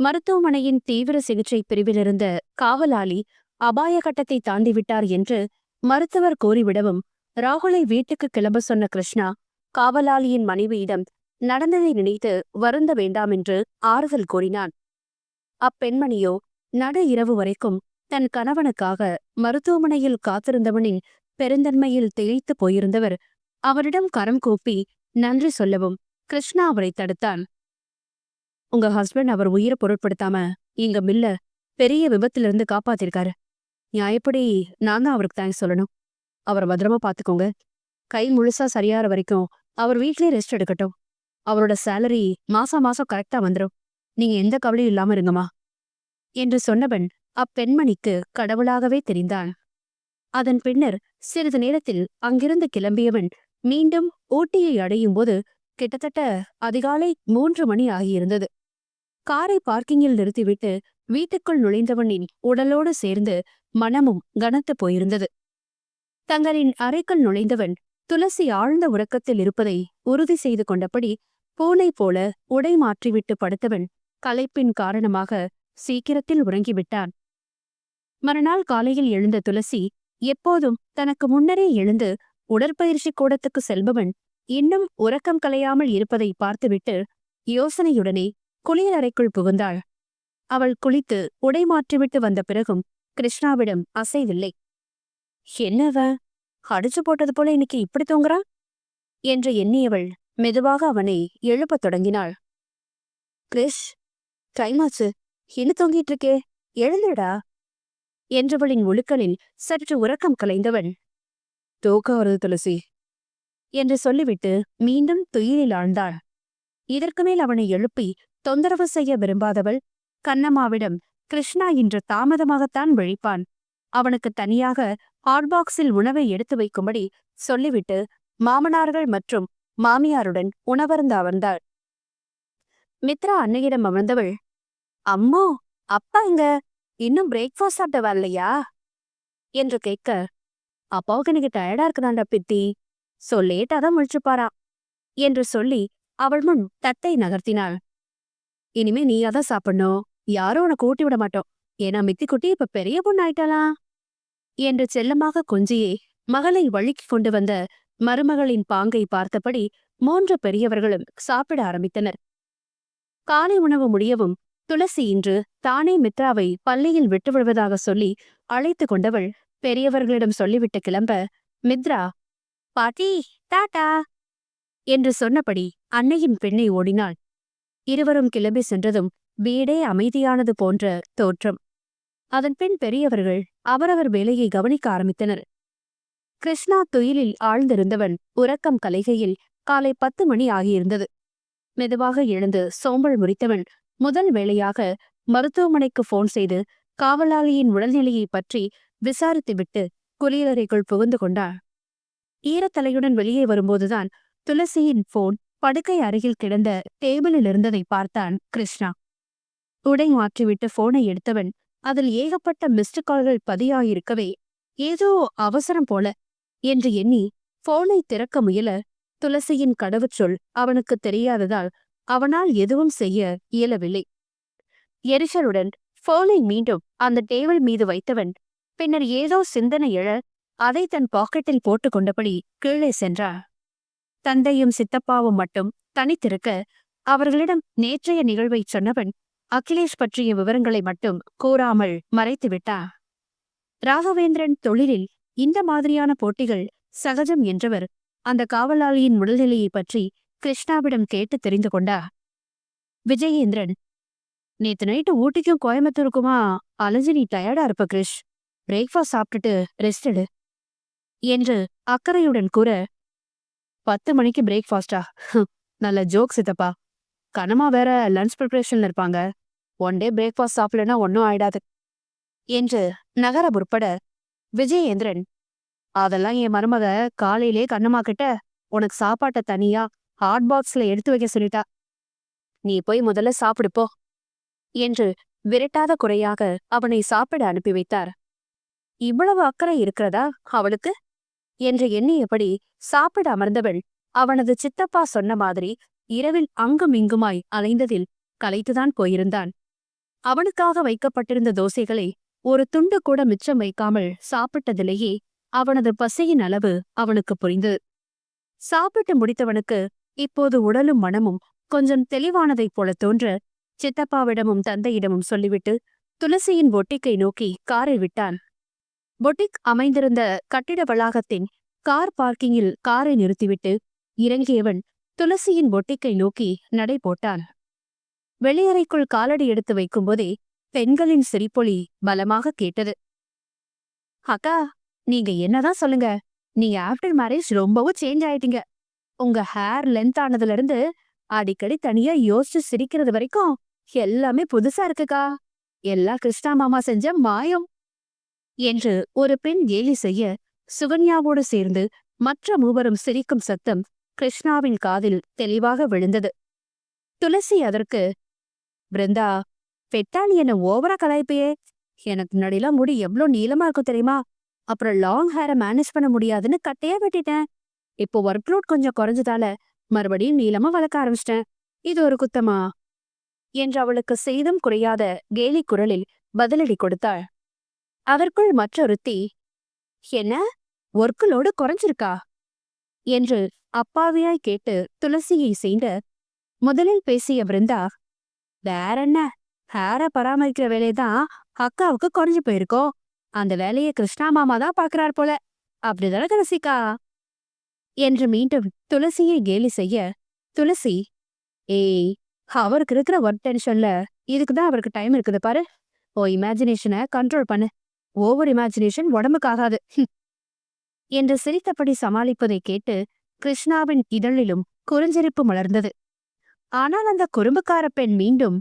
மருத்துவமனையின் தீவிர சிகிச்சை பிரிவிலிருந்த காவலாளி அபாய கட்டத்தை தாண்டிவிட்டார் என்று மருத்துவர் கூறிவிடவும் ராகுலை வீட்டுக்கு கிளம்ப சொன்ன கிருஷ்ணா காவலாளியின் மனைவியிடம் நடந்ததை நினைத்து வருந்த வேண்டாம் என்று ஆறுதல் கூறினான். அப்பெண்மணியோ நடு இரவு வரைக்கும் தன் கணவனுக்காக மருத்துவமனையில் காத்திருந்தவனின் பெருந்தன்மையில் திகைத்து போயிருந்தவர் அவரிடம் கரம் கூப்பி நன்றி சொல்லவும் கிருஷ்ணா அவரை தடுத்தான். உங்க ஹஸ்பண்ட் அவர் உயிரை பொருட்படுத்தாம எங்க மில்ல பெரிய விபத்திலிருந்து காப்பாத்திருக்காரு. நியாயப்படி நான் தான் அவருக்கு தேங்க்ஸ் சொல்லணும்? அவரை பத்திரமா பாத்துக்கோங்க. கை முழுசா சரியாற வரைக்கும் அவர் வீட்லயே ரெஸ்ட் எடுக்கட்டும். அவரோட சேலரி மாசம் மாசம் கரெக்டா வந்துரும். நீங்க எந்த கவலையும் இல்லாம இருங்கம்மா. என்று சொன்னவன் அப்பெண்மணிக்கு கடவுளாகவே தெரிந்தான். அதன் பின்னர் சிறிது நேரத்தில் அங்கிருந்து கிளம்பியவன் மீண்டும் ஊட்டியை அடையும் போது கிட்டத்தட்ட அதிகாலை மூன்று மணி ஆகியிருந்தது. காரை பார்க்கிங்கில் நிறுத்திவிட்டு வீட்டுக்குள் நுழைந்தவனின் உடலோடு சேர்ந்து மனமும் கனத்து போயிருந்தது. தங்களின் அறைக்குள் நுழைந்தவன் துளசி ஆழ்ந்த உறக்கத்தில் இருப்பதை உறுதி செய்து கொண்டபடி பூனை போல உடை மாற்றிவிட்டு படுத்தவன் களைப்பின் காரணமாக சீக்கிரத்தில் உறங்கிவிட்டான். மறுநாள் காலையில் எழுந்த துளசி எப்போதும் தனக்கு முன்னரே எழுந்து உடற்பயிற்சி கூடத்துக்கு செல்பவன் இன்னும் உறக்கம் கலையாமல் இருப்பதை பார்த்துவிட்டு யோசனையுடனே குளியலறைக்குள் புகுந்தாள். அவள் குளித்து உடை மாற்றிவிட்டு வந்த பிறகும் கிருஷ்ணாவிடம் அசைவில்லை. என்னவ? அடிச்சு போட்டது போல இன்னைக்கு இப்படி தூங்குறான்? என்று எண்ணியவள் மெதுவாக அவனை எழுப்பத் தொடங்கினாள். கிரிஷ் டைமாச்சு. என்ன தூங்கிட்டு இருக்கே? எழுந்துடா என்றவளின் ஒழுக்கலில் சற்று உறக்கம் கலைந்தவன் தூக்கம் வருது துளசி. என்று சொல்லிவிட்டு மீண்டும் துயிலில் ஆழ்ந்தாள். இதற்கு மேல் அவனை எழுப்பி தொந்தரவு செய்ய விரும்பாதவள். கண்ணம்மாவிடம் கிருஷ்ணா இன்று தாமதமாகத்தான் விழிப்பான். அவனுக்கு தனியாக ஹாட்பாக்ஸில் உணவை எடுத்து வைக்கும்படி சொல்லிவிட்டு மாமனார்கள் மற்றும் மாமியாருடன் உணவருந்த அமர்ந்தாள் மித்ரா அன்னையிடம் அமர்ந்தவள் அம்மோ அப்பா இங்க. இன்னும் பிரேக்ஃபாஸ்ட் சாப்பிட்ட வரலையா என்று கேட்க அப்பாவுக்கு எனக்கு டயர்டா இருக்குதாண்டா பித்தி. சோ லேட்டா தான் முழிச்சுப்பாரா? என்று சொல்லி அவள் முன் தத்தை நகர்த்தினாள். இனிமே நீயா தான் சாப்பிடணும். யாரும் உனக்கு ஊட்டி விட மாட்டோம். ஏன்னா மித்தி குட்டி இப்ப பெரிய பொண்ணு ஆயிட்டாளா என்று செல்லமாக கொஞ்சியே மகளை வழுக்கிக் கொண்டு வந்த மருமகளின் பாங்கை பார்த்தபடி மூன்று பெரியவர்களும் சாப்பிட ஆரம்பித்தனர். காலை உணவு முடியவும் துளசி இன்று தானே மித்ராவை பள்ளியில் விட்டு விடுவதாக சொல்லி அழைத்து கொண்டவள் பெரியவர்களிடம் சொல்லிவிட்டு கிளம்ப மித்ரா பாட்டி டாடா என்று சொன்னபடி அன்னையின் பெண்ணை ஓடினாள். இருவரும் கிளம்பி சென்றதும் வீடே அமைதியானது போன்ற தோற்றம். அதன் பின் பெரியவர்கள் அவரவர் வேலையை கவனிக்க ஆரம்பித்தனர். கிருஷ்ணா துயிலில் ஆழ்ந்திருந்தவன் உறக்கம் கலைகையில் காலை பத்து மணி ஆகியிருந்தது. மெதுவாக எழுந்து சோம்பல் முறித்தவன் முதல் வேளையாக மருத்துவமனைக்கு போன் செய்து காவலாளியின் உடல்நிலையை பற்றி விசாரித்துவிட்டு குளியலறைக்குள் புகுந்து கொண்டார் ஈரத்தலையுடன் வெளியே வரும்போதுதான் துளசியின் போன் படுக்கை அருகில் கிடந்த டேபிளில் இருந்ததை பார்த்தான் கிருஷ்ணா. உடை மாற்றிவிட்டு போனை எடுத்தவன் அதில் ஏகப்பட்ட மிஸ்டு கால்கள் பதியாயிருக்கவே ஏதோ அவசரம் போல என்று எண்ணி போனை திறக்க முயல துளசியின் கடவுச்சொல் அவனுக்கு தெரியாததால் அவனால் எதுவும் செய்ய இயலவில்லை. எரிச்சலுடன் போனை மீண்டும் அந்த டேபிள் மீது வைத்தவன் பின்னர் ஏதோ சிந்தனை எழ அதை தன் பாக்கெட்டில் போட்டுக் கொண்டபடி கீழே சென்றார் தந்தையும் சித்தப்பாவும் மட்டும் தனித்திருக்க அவர்களிடம் நேற்றைய நிகழ்வைச் சொன்னவன் அகிலேஷ் பற்றிய விவரங்களை மட்டும் கூறாமல் மறைத்துவிட்டா? ராகவேந்திரன் தொழிலில் இந்த மாதிரியான போட்டிகள் சகஜம் என்றவர் அந்த காவலாளியின் உடல்நிலையைப் பற்றி கிருஷ்ணாவிடம் கேட்டு தெரிந்து கொண்டா? விஜயேந்திரன் நேத்து நைட்டு ஊட்டிக்கும் கோயம்புத்தூருக்குமா? அலைஞ்சு நீ டயர்டா இருப்ப கிரிஷ். பிரேக்ஃபாஸ்ட் சாப்பிட்டுட்டு ரெஸ்ட் எடு என்று அக்கறையுடன் கூற பத்து மணிக்கு பிரேக்ஃபாஸ்டா நல்ல ஜோக் சித்தப்பா. கனமா வேற லன்ச் ப்ரிப்பரேஷன்ல இருப்பாங்க. ஒன் டே பிரேக்ஃபாஸ்ட் சாப்பிடலன்னா ஒன்னும் ஆயிடாது. என்று நகர உட்பட விஜயேந்திரன் அதெல்லாம் என் மருமக காலையிலே கண்ணம்மா கிட்ட உனக்கு சாப்பாட்டை தனியா ஹாட் பாக்ஸ்ல எடுத்து வைக்க சொல்லிட்டா. நீ போய் முதல்ல சாப்பிடுப்போ என்று விரட்டாத குறையாக அவனை சாப்பிட அனுப்பி வைத்தார். இவ்வளவு அக்கறை இருக்கிறதா அவளுக்கு? என்று எண்ணியபடி சாப்பிட அமர்ந்தவள் அவனது சித்தப்பா சொன்ன மாதிரி இரவில் அங்கும் இங்குமாய் அலைந்ததில் கலைத்துதான் போயிருந்தான். அவனுக்காக வைக்கப்பட்டிருந்த தோசைகளை ஒரு துண்டு கூட மிச்சம் வைக்காமல் சாப்பிட்டதிலேயே அவனது பசியின் அளவு அவனுக்கு புரிந்தது. சாப்பிட்டு முடித்தவனுக்கு இப்போது உடலும் மனமும் கொஞ்சம் தெளிவானதைப் போல தோன்ற சித்தப்பாவிடமும் தந்தையிடமும் சொல்லிவிட்டு துளசியின் ஒட்டிக்கை நோக்கி காரை விட்டான். பொட்டிக் அமைந்திருந்த கட்டிட வளாகத்தின் கார் பார்க்கிங்கில் காரை நிறுத்திவிட்டு இறங்கியவன் துளசியின் பொட்டிக்கை நோக்கி நடை போட்டான். வெளியறைக்குள் காலடி எடுத்து வைக்கும்போதே பெண்களின் சிரிப்பொலி பலமாக கேட்டது. அக்கா நீங்க என்னதான் சொல்லுங்க? நீங்க ஆஃப்டர் மேரேஜ் ரொம்பவும் சேஞ்ச் ஆயிட்டீங்க. உங்க ஹேர் லென்த் ஆனதுல இருந்து அடிக்கடி தனியா யோசிச்சு சிரிக்கிறது வரைக்கும் எல்லாமே புதுசா இருக்குக்கா. எல்லாம் கிருஷ்ணா மாமா செஞ்ச மாயம். என்று ஒரு பெண் கேலி செய்ய சுகன்யாவோடு சேர்ந்து மற்ற மூவரும் சிரிக்கும் சத்தம் கிருஷ்ணாவின் காதில் தெளிவாக விழுந்தது. துளசி அதற்கு பிருந்தா பெட்டாளி என்ன ஓவரா கலாய்ப்பையே? எனக்கு முன்னாடிலாம் முடி எவ்ளோ நீளமா இருக்கும் தெரியுமா? அப்புறம் லாங் ஹேரை மேனேஜ் பண்ண முடியாதுன்னு கட்டையா வெட்டிட்டேன். இப்போ ஒர்க் லோட் கொஞ்சம் குறைஞ்சதால மறுபடியும் நீளமா வளர்க்க ஆரம்பிச்சிட்டேன். இது ஒரு குத்தமா? என்று அவளுக்கு செய்தும் குறையாத கேலி குரலில் பதிலடி கொடுத்தாள். அதற்குள் மற்றொருத்தி என்ன? ஒர்க்குலோடு லோடு குறைஞ்சிருக்கா? என்று அப்பாவியாய் கேட்டு துளசியை செய்த முதலில் பேசிய பிருந்தா வேற என்ன? ஹேர பராமரிக்கிற வேலையதான் அக்காவுக்கு குறைஞ்சு போயிருக்கோம். அந்த வேலையை கிருஷ்ணா மாமா தான் பாக்குறார் போல. அப்படிதானே துளசிக்கா? என்று மீண்டும் துளசியை கேலி செய்ய துளசி ஏய் அவருக்கு இருக்கிற ஒர்க் டென்ஷன்ல இதுக்கு தான் அவருக்கு டைம் இருக்குது பாரு. ஓ இமேஜினேஷனை கண்ட்ரோல் பண்ணு. ஓவர் இமேஜினேஷன் உடம்புக்கு ஆகாது. என்று சிரித்தபடி சமாளிப்பதை கேட்டு கிருஷ்ணாவின் இதழிலும் குறுஞ்சிரிப்பு மலர்ந்தது. ஆனால் அந்த குறும்புக்கார பெண் மீண்டும்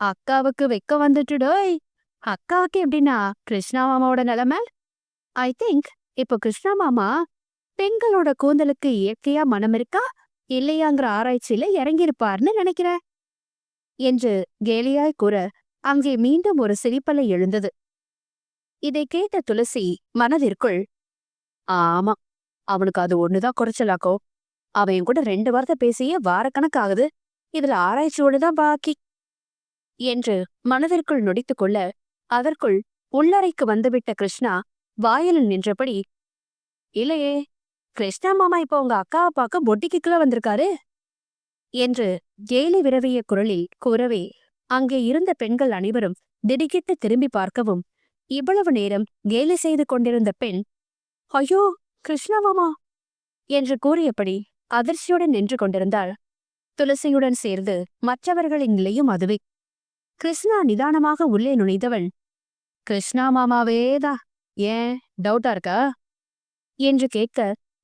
அக்காவுக்கு வெக்க வந்துட்டுடோய் அக்காவுக்கு எப்படின்னா கிருஷ்ணா மாமாவோட நிலைமை? ஐ திங்க் இப்போ கிருஷ்ணா மாமா பெண்களோட கூந்தலுக்கு இயற்கையா மனம் இருக்கா இல்லையாங்கிற ஆராய்ச்சியில இறங்கியிருப்பார்னு நினைக்கிறேன். என்று கேலியாய் கூற அங்கே மீண்டும் ஒரு சிரிப்பலை எழுந்தது. இதை கேட்ட துளசி மனதிற்குள் ஆமா அவனுக்கு அது ஒண்ணுதான் குறைச்சலாக்கோ அவன் என் கூட ரெண்டு வார்த்தை பேசியே வாரக்கணக்காகுது. இதுல ஆராய்ச்சியோடுதான் பாக்கி. என்று மனதிற்குள் நொடித்துக் கொள்ள அதற்குள் உள்ளறைக்கு வந்துவிட்ட கிருஷ்ணா வாயிலில் நின்றபடி இல்லையே கிருஷ்ணா மாமா இப்ப உங்க அக்காவை பார்க்க பொட்டிக்குள்ள வந்திருக்காரு? என்று கேலி விரவிய குரலில் கூறவே அங்கே இருந்த பெண்கள் அனைவரும் திடுக்கிட்டு திரும்பி பார்க்கவும் இவ்வளவு நேரம் கேலி செய்து கொண்டிருந்த பெண் ஐயோ கிருஷ்ணா மாமா என்று கூறியபடி அதிர்ச்சியுடன் நின்று கொண்டிருந்தாள். துளசியுடன் சேர்ந்து மற்றவர்களின் நிலையும் அதுவே. கிருஷ்ணா நிதானமாக உள்ளே நுழைந்தவள் கிருஷ்ணா மாமாவேதா ஏன் டவுட்டா இருக்கா? என்று கேட்க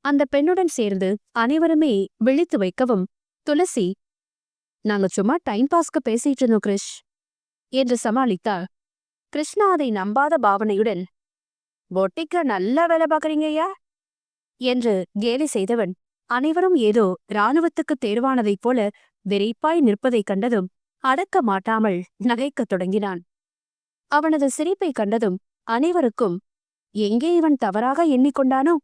அந்த பெண்ணுடன் சேர்ந்து அனைவருமே விழித்து வைக்கவும் துளசி நாங்க சும்மா டைம் பாஸ்க்கு பேசிட்டு இருந்தோம் கிருஷ் என்று சமாளித்தாள். கிருஷ்ணா அதை நம்பாத பாவனையுடன் பொட்டிக்க நல்லா வேலை பாக்குறீங்கய்யா என்று கேலி செய்தவன் அனைவரும் ஏதோ இராணுவத்துக்கு தேர்வானதைப் போல வெறிப்பாய் நிற்பதைக் கண்டதும் அடக்க மாட்டாமல் நகைக்கத் தொடங்கினான். அவனது சிரிப்பைக் கண்டதும் அனைவருக்கும் எங்கே இவன் தவறாக எண்ணிக்கொண்டானோ?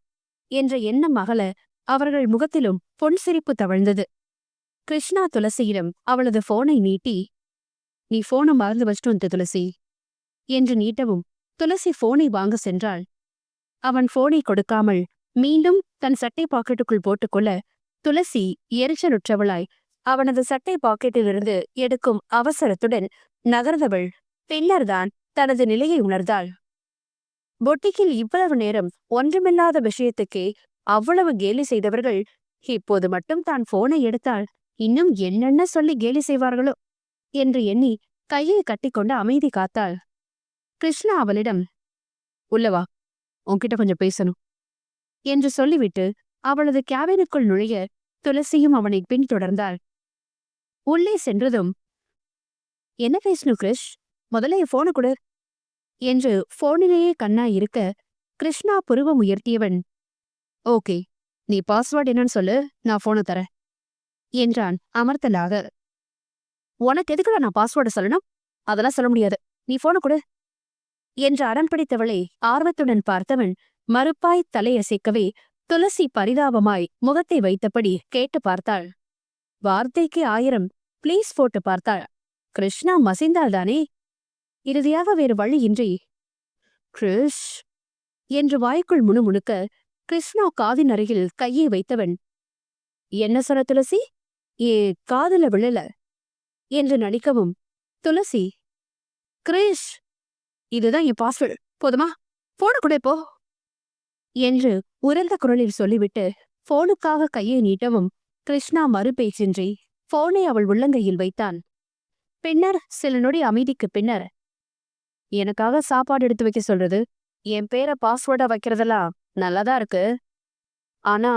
என்ற எண்ணம் அகல அவர்கள் முகத்திலும் பொன் சிரிப்பு தவழ்ந்தது. கிருஷ்ணா துளசியிடம் அவளது போனை நீட்டி நீ போனை மறந்து வச்சுட்டு வந்து துளசி. என்று நீட்டவும் துளசி போனை வாங்க சென்றாள். அவன் போனை கொடுக்காமல் மீண்டும் தன் சட்டை பாக்கெட்டுக்குள் போட்டுக்கொள்ள துளசி எரிச்சலுற்றவளாய் அவனது சட்டை பாக்கெட்டிலிருந்து எடுக்கும் அவசரத்துடன் நகர்ந்தவள் பின்னர்தான் தனது நிலையை உணர்ந்தாள். பொட்டிக்கில் இவ்வளவு நேரம் ஒன்றுமில்லாத விஷயத்துக்கே அவ்வளவு கேலி செய்தவர்கள் இப்போது மட்டும் தான் போனை எடுத்தால் இன்னும் என்னென்ன சொல்லி கேலி செய்வார்களோ? என்று எண்ணி கையை கட்டிக்கொண்டு அமைதி காத்தாள். கிருஷ்ணா அவளிடம் உள்ளவா உன்கிட்ட கொஞ்சம் பேசணும் என்று சொல்லிவிட்டு அவளது கேபினுக்குள் நுழைய துளசியும் அவனை பின்தொடர்ந்தாள். உள்ளே சென்றதும் என்ன பேசணும் கிருஷ் முதல்ல என் போனை கொடு என்று போனிலேயே கண்ணா இருக்க கிருஷ்ணா புருவம் உயர்த்தியவன் ஓகே நீ பாஸ்வேர்ட் என்னன்னு சொல்லு நான் போனை தரேன் என்றான் அமர்த்தலாக. உனக்கு எதுக்குடா நான் பாஸ்வேர்டை சொல்லணும்? அதெல்லாம் சொல்ல முடியாது. நீ போனை கொடு. என்று அடம் பிடித்தவளை ஆர்வத்துடன் பார்த்தவன் மறுப்பாய் தலையசைக்கவே துளசி பரிதாபமாய் முகத்தை வைத்தபடி கேட்டு பார்த்தாள். வார்த்தைக்கு ஆயிரம். ப்ளீஸ் போட்டு பார்த்தாள். கிருஷ்ணா மசிந்தால்தானே இறுதியாக வேறு வழியின்றி. கிருஷ். என்று வாய்க்குள் முணுமுணுக்க கிருஷ்ணா காதின் அருகில் கையை வைத்தவன். என்ன சொன்ன துளசி? ஏ காதுல விழல என்று நடிக்கவும். துளசி. கிரிஷ். இதுதான் என் பாஸ்வேர்டு. போதுமா? போன கூட இப்போ. என்று உரந்த குரலில் சொல்லிவிட்டு போனுக்காக கையை நீட்டவும் கிருஷ்ணா மறுபேச்சின்றி போனை அவள் உள்ளங்கையில் வைத்தான். பின்னர் சில நொடி அமைதிக்குப் பின்னர் எனக்காக சாப்பாடு எடுத்து வைக்க சொல்றது? என் பேரை பாஸ்வேர்டா வைக்கிறதெல்லாம் நல்லாதான் இருக்கு? ஆனா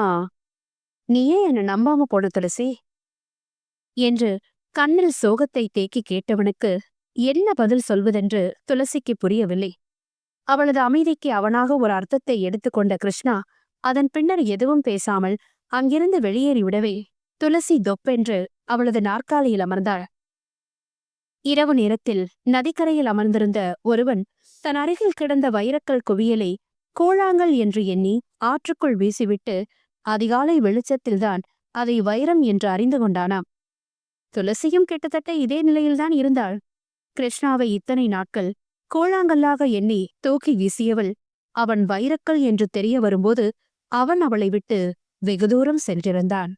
நீயே என்ன நம்பாம போன துளசி? என்று கண்ணில் சோகத்தை தேக்கி கேட்டவனுக்கு என்ன பதில் சொல்வதென்று துளசிக்கு புரியவில்லை. அவளது அமைதிக்கு அவனாக ஒரு அர்த்தத்தை எடுத்துக்கொண்ட கிருஷ்ணா அதன் பின்னர் எதுவும் பேசாமல் அங்கிருந்து வெளியேறிவிடவே துளசி தொப்பென்று அவளது நாற்காலியில் அமர்ந்தாள். இரவு நேரத்தில் நதிக்கரையில் அமர்ந்திருந்த ஒருவன் தன் அருகில் கிடந்த வைரக்கல் குவியலை கோழாங்கல் என்று எண்ணி ஆற்றுக்குள் வீசிவிட்டு அதிகாலை வெளிச்சத்தில்தான் அதை வைரம் என்று அறிந்து கொண்டானாம். துளசியும் கிட்டத்தட்ட இதே நிலையில்தான் இருந்தாள். கிருஷ்ணாவை இத்தனை நாட்கள் கோழாங்கல்லாக எண்ணி தூக்கி வீசியவள். அவன் வைரக்கல் என்று தெரிய வரும்போது அவன் அவளை விட்டு வெகு தூரம் சென்றிருந்தான்.